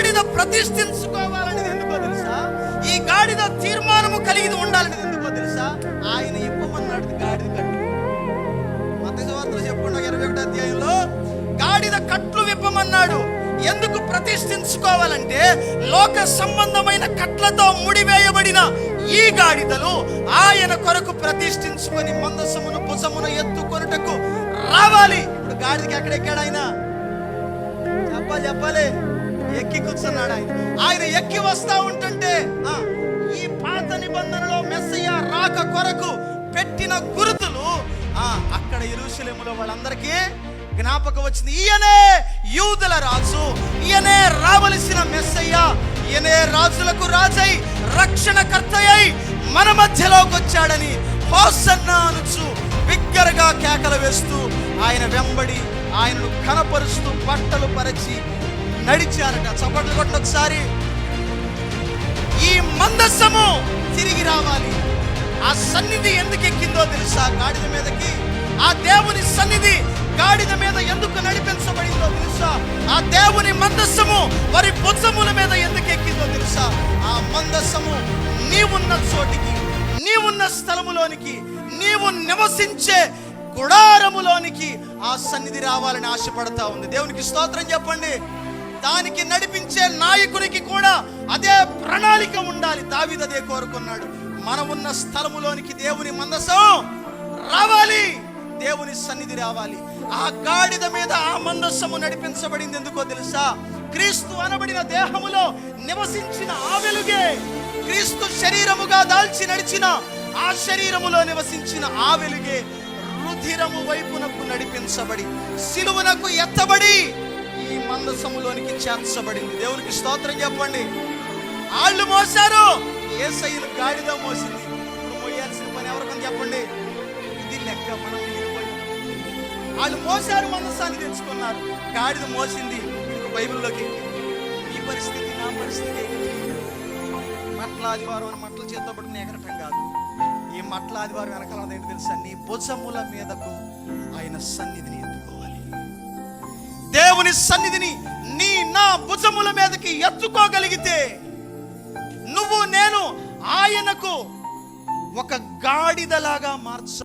గాడిద ప్రతిష్ఠించుకోవాలనేది ఎందుకో తెలుసా? ఈ గాడిద తీర్మానము కలిగి ఉండాలనేది ఎందుకో తెలుసా? ఆయన ఇవ్వమన్నాడు గాడిద కట్టు. మతవార్తలు చెప్పుకున్న ఇరవై ఒకటి అధ్యాయంలో గాడిద కట్లు విప్పమన్నాడు. ఎందుకు ప్రతిష్ఠించుకోవాలంటే లోక సంబంధమైన కట్లతో ముడివేయబడిన ఈ గాడిదలు ఆయన కొరకు ప్రతిష్ఠించుకొని మందసమును భుజమును ఎత్తుకొనుటకు రావాలి. ఇప్పుడు గాడిదకి ఎక్కడెక్కాడు ఆయన? చెప్పాలి చెప్పాలి. ఎక్కి కూర్చున్నాడు ఆయన. ఆయన ఎక్కి వస్తా ఉంటుంటే ఆ, ఈ పాత నిబంధనలో మెస్సయ్య రాక కొరకు పెట్టిన గురుతులు ఆ, అక్కడ ఎరుసలేములో వాళ్ళందరికీ జ్ఞాపకం వచ్చింది. ఈయనే యూదుల రాజు ఈయనే రావలసిన మెస్సయ్య ఈయనే రాజులకు రాజై రక్షణకర్తయ్యై మన మధ్యలోకి వచ్చాడని హోసన్న అనుచు బిగ్గరగా కేకలు వేస్తూ ఆయన వెంబడి ఆయనను కనపరుస్తూ బట్టలు పరిచి నడిచారట. చప్పట్లు కొట్టిన ఒకసారి. ఈ మందస్సము తిరిగి రావాలి. ఆ సన్నిధి ఎందుకు ఎక్కిందో తెలుసా? గాడిద మీదకి. ఆ దేవుని సన్నిధి గాడిద మీద ఎందుకు నడిపించబడిందో తెలుసా? ఆ దేవుని మందస్సము వారి భుజముల మీద ఎందుకు ఎక్కిందో తెలుసా? ఆ మందస్సము నీవున్న చోటికి నీవున్న స్థలములోనికి నీవు నివసించే గుడారములోనికి ఆ సన్నిధి రావాలని ఆశపడతా ఉంది. దేవునికి స్తోత్రం చెప్పండి. దానికి నడిపించే నాయకునికి కూడా అదే ప్రణాళిక ఉండాలి. దావిద అదే కోరుకున్నాడు. మనం ఉన్న స్థలములోనికి దేవుని మందసం రావాలి. దేవుని సన్నిధి రావాలి. ఆ గాడిద మీద ఆ మందస్సము నడిపించబడింది ఎందుకో తెలుసా? క్రీస్తు అనబడిన దేహములో నివసించిన ఆ వెలుగే క్రీస్తు శరీరముగా దాల్చి నడిచిన ఆ శరీరములో నివసించిన ఆ వెలుగే రుధిరము వైపునకు నడిపించబడి సిలువనకు ఎత్తబడి ఈ మందసములోనికి చేర్చబడింది. దేవునికి స్తోత్రం చెప్పండి. ఆళ్ళు మోసారు ఏసయ్యను గాడిద మోసింది. ఇప్పుడు మోయాల్సిన పని ఎవరికని చెప్పండి. ఇది లెక్క మనం వాళ్ళు మోసారు మనసాన్ని తెచ్చుకున్నారు. గాడిద మోసింది. బైబిల్లోకి. ఈ పరిస్థితి నా పరిస్థితి మట్ల ఆదివారం అని మట్ల చేత్తో పట్టుకుని ఎగరటం కాదు. ఈ మట్ల ఆదివారం వెనకాల ఏంటి తెలుసా? నీ భుజముల మీదకు ఆయన సన్నిధిని ఎత్తుకో. దేవుని సన్నిధిని నీ నా భుజముల మీదకి ఎత్తుకోగలిగితే నువ్వు నేను ఆయనకు ఒక గాడిదలాగా మార్చ